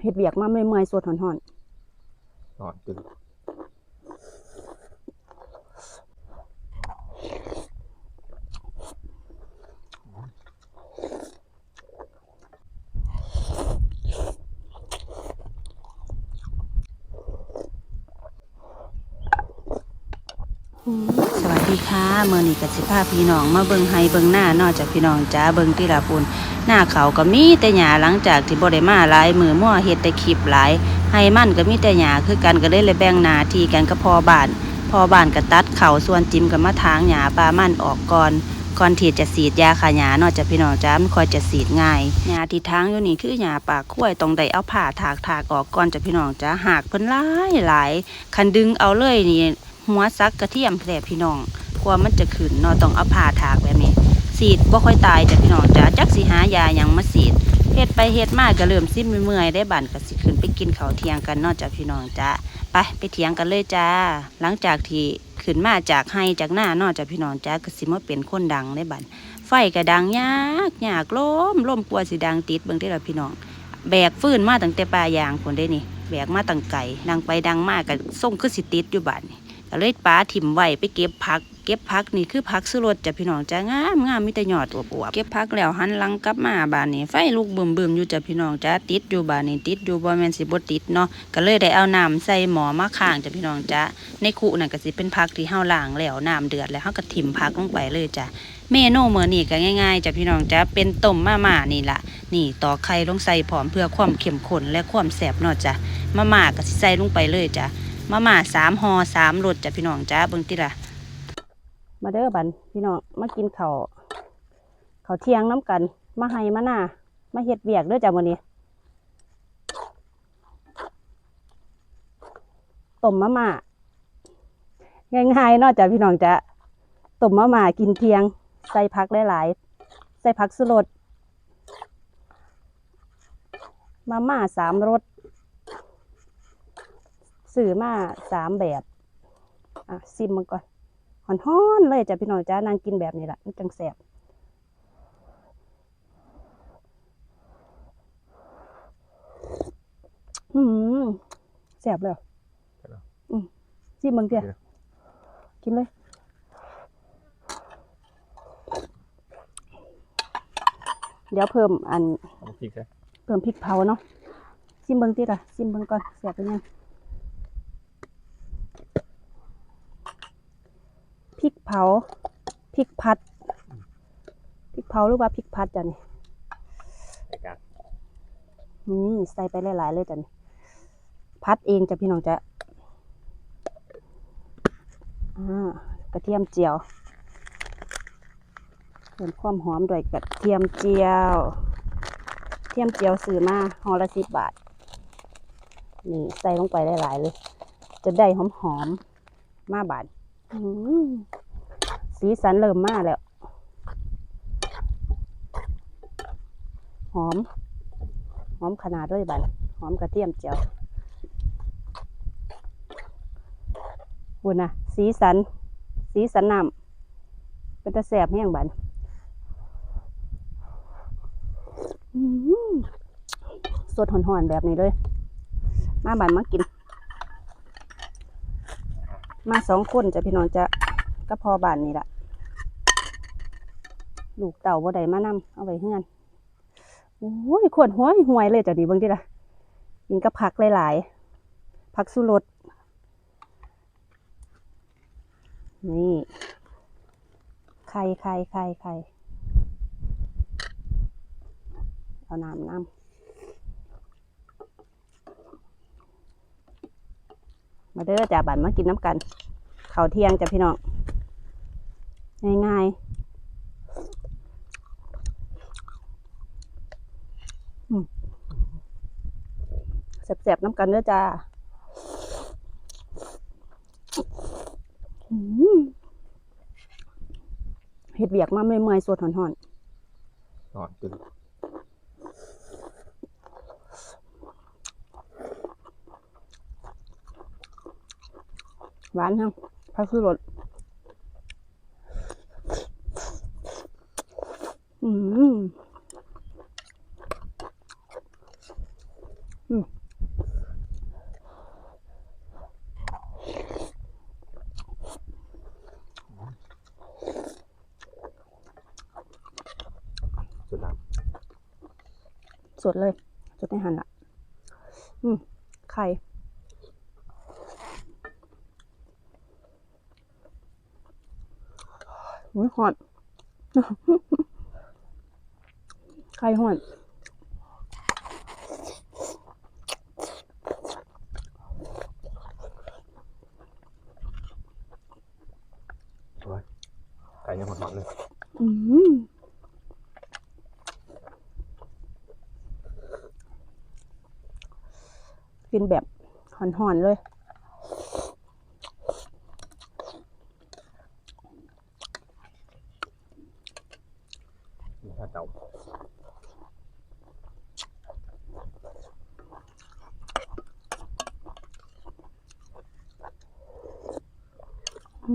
เฮ็ดเวียกมาเมื่อยๆสดหอนนอนตึงๆอืมสวัส ดีค่ะเมื่อนี้กับสิพาพี่น้องมาเบิงไฮเบิงหน้านอกจากพี่น้องจ้าเบิงที่ลาปูนหน้าเขาก็มีแต่หญ้าหลังจากที่บ่ได้มาหลายมือมั่วเฮ็ดแต่คลิปหลายไฮมั่นก็มีแต่หญ้าคือกันก็เลยเลยแบ่งนาทีกันกับพ่อบ้าน พอบ้านก็ตัดเขาส่วนจิ้มก็มาทางหญ้าปลามันออกก่อนก่อนที่จะสีดยาขาหญ้านอกจากพี่น้องจ้ามันคอยจะสีดง่ายหญ้าที่ทางอยู่นี่คือหญ้าปากข้วยต้องได้เอาผ่าถากถากออกก่อนจ้ะพี่น้องจ้าหากเพิ่นหลายหลายคันดึงเอาเลยนี่หัวซักกระเทียมแผลพี่น้อง กลัวมันจะขึ้นเนาะต้องเอาผ่าถากแบบนี้สีดบ่ค่อยตายจ้ะพี่น้องจ้าจักสิหายายังมาสีดเฮ็ดไปเฮ็ดมากก็เริ่มซิมเมื่อยได้บั่นก็สิขึ้นไปกินข้าวเที่ยงกันเนาะจ้ะพี่น้องจ้าไปไปเถียงกันเลยจ้า หลังจากที่ขึ้นมาจากไห้จากหน้าเนาะจ้ะพี่น้องจ้าก็สิมาเป็นคนดังได้บั่นไฟก็ดังยากยากล้มล้มกลัวสิดังติดเบิ่งได้อล่ะพี่น้อง แบกฟื้นมาตั้งแต่ป่ายางคนได้นี่ แบกมาตั้งไก่ดังไปดังมากก็ส่งคือสิติดอยู่บ้านนี่ก็เลยป้าถิ่มไว้ไปเก็บผัก ก็บผักนี่คือผักสุรสจ้ะพี่น้องจ้างามงามมีแต่ยอดอวบๆเก็บผักแล้วหันหลังกลับมาบ้านนี่ไฟลุกเบึมเบึมอยู่จ้ะพี่น้องจ้าติดอยู่บ้านนี่ติดอยู่บ่แม่นสิบ่ติดเนาะก็เลยได้เอาน้ำใส่หมอมาข้างจ้ะพี่น้องจ้าในคุนั่นก็สิเป็นผักที่เฮาล้างแล้วน้ำเดือดแล้วเฮาก็ถิ่มผักลงไปเลยจ้ะเมนูมื้อนี้ก็ง่ายๆจ้ะพี่น้องจ้าเป็นต้มมาม่านี่ล่ะนี่ตอไข่ลงใส่พร้อมเพื่อความเข้มข้นและความแซ่บเนาะจ้ะมาม่าก็สิใส่ลงไปเลยจ้ะมาม่าสามห่อสามรสจ้ะพี่น้องจ้าเบิ่งติล่ะ มาเด้อบันพี่น้องมากินข้าวข้าเที่ยงน้ำกัน มาให้มาหน้ามาเฮ็ดเวียกเด้อจ้ะมื้อนี้ต้มมาม่าง่ายๆนาะจ้ะพี่น้องจะต้มมาม่ากินเที่ยง ใส่ผักหลายๆใส่ผักสุรสมาม่าสามรสซื้อมาสามแบบ อะซิมมันก่อน หอนฮ้อนๆเลยจ้ะพี่น้องจ้านางกินแบบนี้แหละมันจังแสบอืมแสบเลยอืมซิมมึงเดียกินเลยเดี๋ยวเพิ่มอันเอาพริกใช่เพิ่มพริกเผาเนาะซิมเบิงติล่ะซิมเบิงก่อนแสบเป็นยัง พริกเผาพริกพัดพริกเผาหรือว่าพริกพัดจ้ะนี่ในการนี่ใส่ไปหลายๆเลยจ้ะนี่พัดเองจ้ะพี่น้องจ้ะอ่ากระเทียมเจียวเพิ่มความหอมด้วยกระเทียมเจียวเทียมเจียวซื้อมาห่อละสิบบาท นี่ใส่ลงไปได้หลายเลย จะได้หอมหอมๆมาบาทอื้อหือ สีสันเริ่มมาแล้ว หอม หอมขนาดด้วยบาทหอมกระเทียมเจียวบุญนะสีสัน สีสันน้ำเป็นตะแสบแห้งบานอื้อหือสดหอนๆแบบนี้เลย มาบ้นมากิน มาสองคนจะพี่น้องจะก็พอบานนี่ละลูกเต่าบ่ได้มานำเอาไว้เฮือนโอ้ยขวดหัวห่วยเลยจ้ะนี่เบิ่งดิล่ะกินกับผักหลายๆผักสุรสนี่ไข่ไข่ไข่ไข่เอาน้ำน้ำ มาเด้อจ่าบันมากินน้ำกันข้าวเที่ยงจ้ะพี่น้องง่ายๆแสบๆน้ำกันเด้อจ้าเห็ดเวียกมาเมื่อยๆสวดหอนนอนตึง หวานทั้งพักคือรสอืมอืมสุดน้ำสุดเลยจุดได้หันละอืมไข่ อุ้ยหอนไข่หอนสวยไก่ยังหอมๆเลยอืมกินแบบหอนๆเลย มีข้าวเต่า อื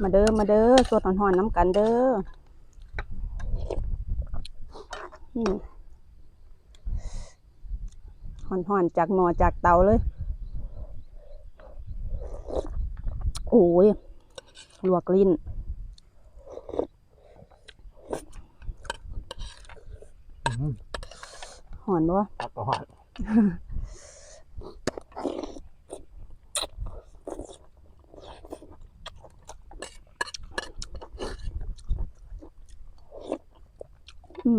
มสวงแห้งมาเด้อ มาเด้อสดหอนๆน้ำกันเด้ออืมหอนๆจากหม้อจากเตาเลย โอ้ย ลวกลิ้นอืมหอนบ่ครับก็หอม อื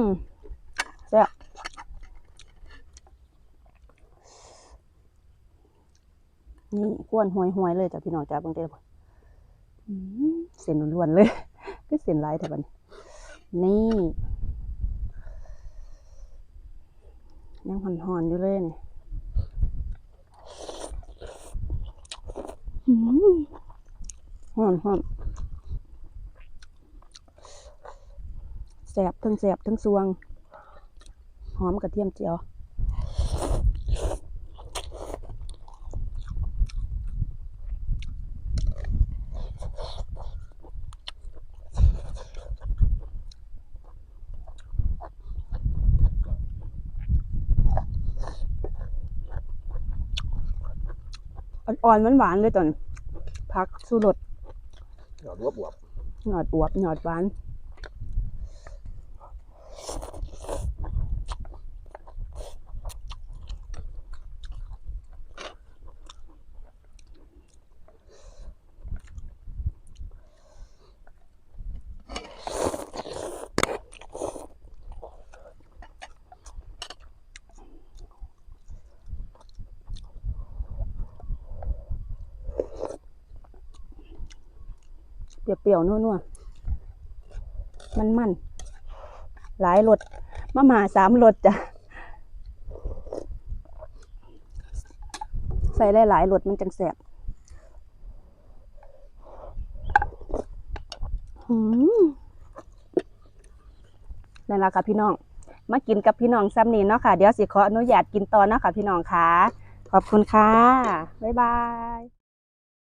มแซ่บนี่ก้วนหวยหวยเลยจ้ะพี่น้องจ้าบิ่งเด้อบเส้นล้วนๆเลย ก็เส้นลายแต่บันี้นี่ยังหอนๆอยู่เลยนี่อืมหอนหอน แสบทั้งแสบทั้งสวง หอมกระเทียมเจียวอ่อนๆหวานๆเลยตอนนี้พักสู้รสหยอดรวบบวบหยอดอวบหยอดหวาน เปรี้ยวๆนัวๆมันๆหลายรสมาม่าสามรสจ้ะใส่ได้หลายรสมันจังแสบนั่นละค่ะพี่น้อง มากินกับพี่น้องซ้ำนี้เนาะค่ะ เดี๋ยวสิขออนุญาตกินต่อเนาะค่ะพี่น้องค่ะ ขอบคุณค่ะ บ๊ายบาย